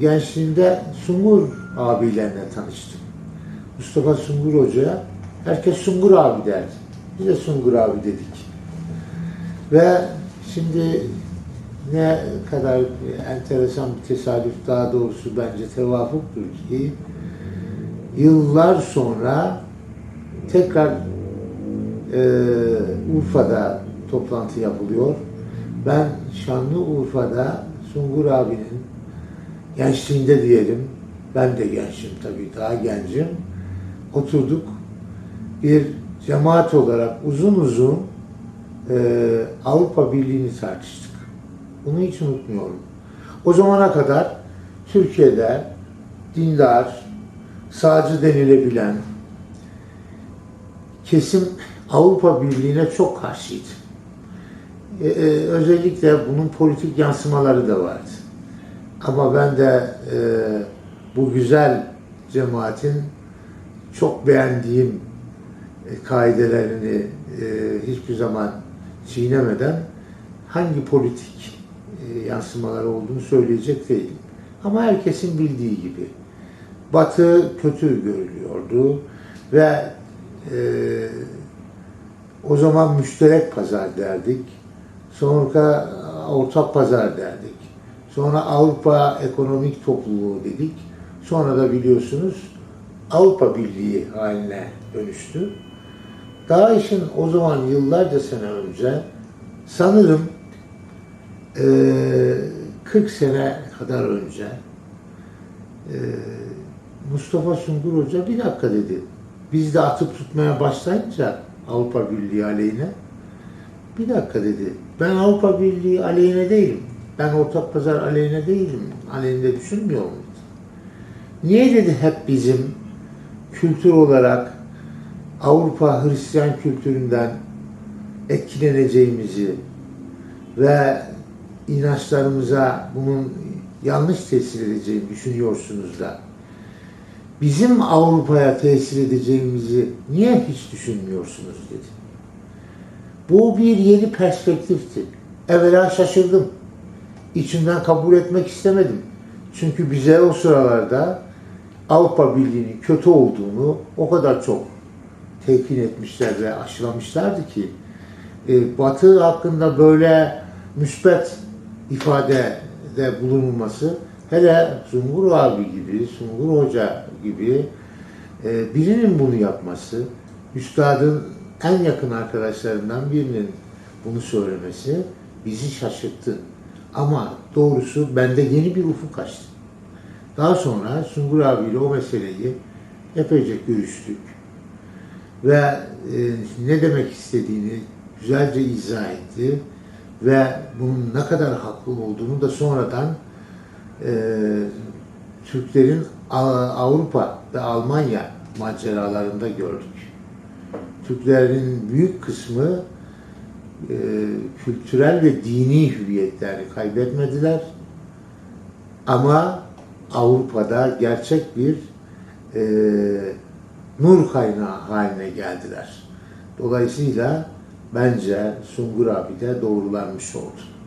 gençliğimde Sungur abilerle tanıştım. Mustafa Sungur Hoca'ya herkes Sungur abi derdi. Biz de Sungur abi dedik. Ve şimdi ne kadar enteresan bir tesadüf daha doğrusu bence tevafuktur ki yıllar sonra tekrar e, Urfa'da toplantı yapılıyor. Ben Şanlıurfa'da Sungur abinin gençliğinde diyelim, ben de gençim tabii daha gencim, oturduk. Bir cemaat olarak uzun uzun e, Avrupa Birliği'ni tartıştık. Bunu hiç unutmuyorum. O zamana kadar Türkiye'de dindar, sağcı denilebilen kesim Avrupa Birliği'ne çok karşıydı. Ee, özellikle bunun politik yansımaları da vardı. Ama ben de e, bu güzel cemaatin çok beğendiğim e, kaidelerini e, hiçbir zaman çiğnemeden hangi politik e, yansımaları olduğunu söyleyecek değilim. Ama herkesin bildiği gibi Batı kötü görülüyordu ve e, o zaman müşterek pazar derdik. Sonra ortak pazar derdik. Sonra Avrupa Ekonomik Topluluğu dedik. Sonra da biliyorsunuz Avrupa Birliği haline dönüştü. Daha işin o zaman yıllarca sene önce sanırım eee 40 sene kadar önce eee, Mustafa Sungur Hoca bir dakika dedi. Biz de atıp tutmaya başlayınca Avrupa Birliği aleyhine bir dakika dedi. Ben Avrupa Birliği aleyhine değilim. Ben ortak pazar aleyhine değilim. Aleyhinde düşünmüyorum. Niye dedi hep bizim kültür olarak Avrupa Hristiyan kültüründen etkileneceğimizi ve inançlarımıza bunun yanlış tesir edeceğini düşünüyorsunuz da bizim Avrupa'ya tesir edeceğimizi niye hiç düşünmüyorsunuz dedi. Bu bir yeni perspektifti. Evvela şaşırdım. İçimden kabul etmek istemedim. Çünkü bize o sıralarda Avrupa Birliği'nin kötü olduğunu o kadar çok telkin etmişler ve aşılamışlardı ki e, Batı hakkında böyle müspet ifadede bulunulması hele Sungur abi gibi, Sungur Hoca gibi e, birinin bunu yapması, üstadın en yakın arkadaşlarından birinin bunu söylemesi bizi şaşırttı. Ama doğrusu bende yeni bir ufuk açtı. Daha sonra Sungur abiyle o meseleyi epeyce görüştük. Ve e, ne demek istediğini güzelce izah etti. Ve bunun ne kadar haklı olduğunu da sonradan e, Türklerin Avrupa ve Almanya maceralarında gördük. Türklerin büyük kısmı e, kültürel ve dini hüviyetlerini kaybetmediler. Ama Avrupa'da gerçek bir e, nur kaynağı haline geldiler. Dolayısıyla bence Sungur abi de doğrulanmış oldu.